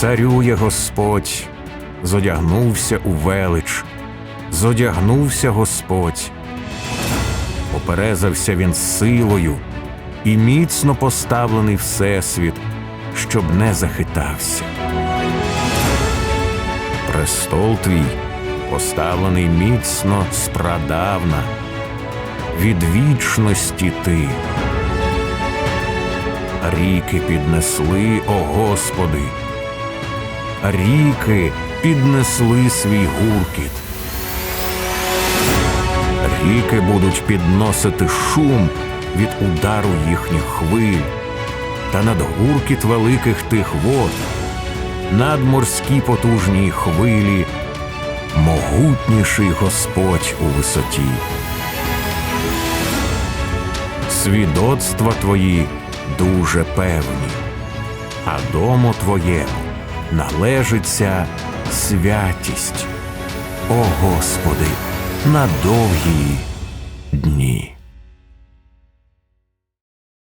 Царює Господь, зодягнувся у велич, зодягнувся Господь. Поперезався він силою, і міцно поставлений всесвіт, щоб не захитався. Престол твій поставлений міцно спрадавна, від вічності ти. Ріки піднесли, о Господи, ріки піднесли свій гуркіт. Ріки будуть підносити шум від удару їхніх хвиль, та над гуркіт великих тих вод, надморські потужні хвилі, могутніший Господь у висоті. Свідоцтва твої дуже певні, а дому твоєму належиться святість, о Господи, на довгі дні.